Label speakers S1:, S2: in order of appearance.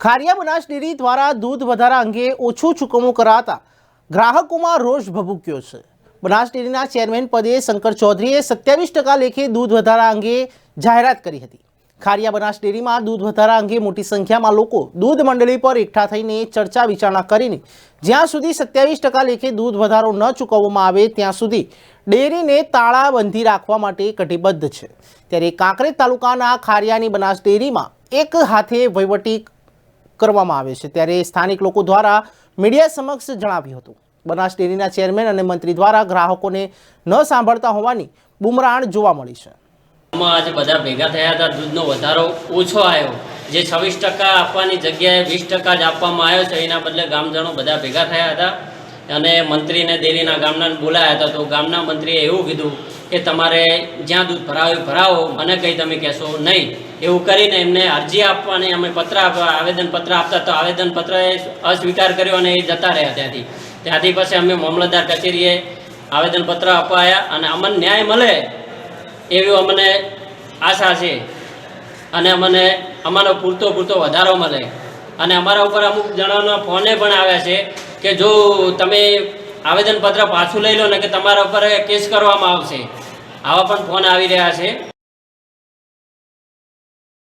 S1: ખારિયા Banas dairy દ્વારા દૂધ વધારા અંગે ઓછું ચૂકવણું કરાતા ગ્રાહકોમાં રોષ ભભૂક્યો છે. બનાસ ડેરીના ચેરમેન પદે શંકર ચૌધરીએ સત્યાવીસ ટકા લેખે દૂધ વધારા અંગે જાહેરાત કરી હતી. ખારિયા બનાસ ડેરીમાં દૂધ વધારા અંગે મોટી સંખ્યામાં લોકો દૂધ મંડળી પર એકઠા થઈને ચર્ચા વિચારણા કરીને જ્યાં સુધી સત્યાવીસ ટકા લેખે દૂધ વધારો ન ચૂકવવામાં આવે ત્યાં સુધી ડેરીને તાળાબંધી રાખવા માટે કટિબદ્ધ છે. ત્યારે કાંકરેજ તાલુકાના ખારિયાની બનાસ ડેરીમાં એક હાથે વહીવટી કરવામાં આવે છે. ત્યારે સ્થાનિક લોકો દ્વારા મીડિયા સમક્ષ જણાવ્યું હતું. બનાસ ડેરીના ચેરમેન અને મંત્રી દ્વારા ગ્રાહકોને ન સાંભળતા હોવાની બુમરાણ જોવા મળી છે.
S2: આજે બધા ભેગા થયા હતા. દૂધનો વધારો ઓછો આવ્યો. જે છવ્વીસ ટકા આપવાની જગ્યાએ વીસ ટકા જ આપવામાં આવ્યો છે. એના બદલે ગામજણો બધા ભેગા થયા હતા અને મંત્રીને ડેરીના ગામના બોલાયા હતા. તો ગામના મંત્રીએ એવું કીધું કે તમારે જ્યાં દૂધ ભરાવું ભરાવો, મને કંઈ તમે કહેશો નહીં. એવું કરીને એમને અરજી આપવાની, અમે પત્ર આવેદનપત્ર આપતા તો આવેદનપત્રએ અસ્વીકાર કર્યો અને એ જતા રહ્યા ત્યાંથી. ત્યાંથી પછી અમે મામલતદાર કચેરીએ આવેદનપત્ર અપાયા અને અમને ન્યાય મળે એવી અમને આશા છે. અને અમને અમારો પૂરતો પૂરતો વધારો મળે. અને અમારા ઉપર અમુક જણાના ફોને પણ આવ્યા છે કે જો તમે આવેદનપત્ર પાછું લઈ લો ને કે તમારા ઉપર કેસ કરવામાં આવશે. આવા પણ ફોન આવી રહ્યા છે.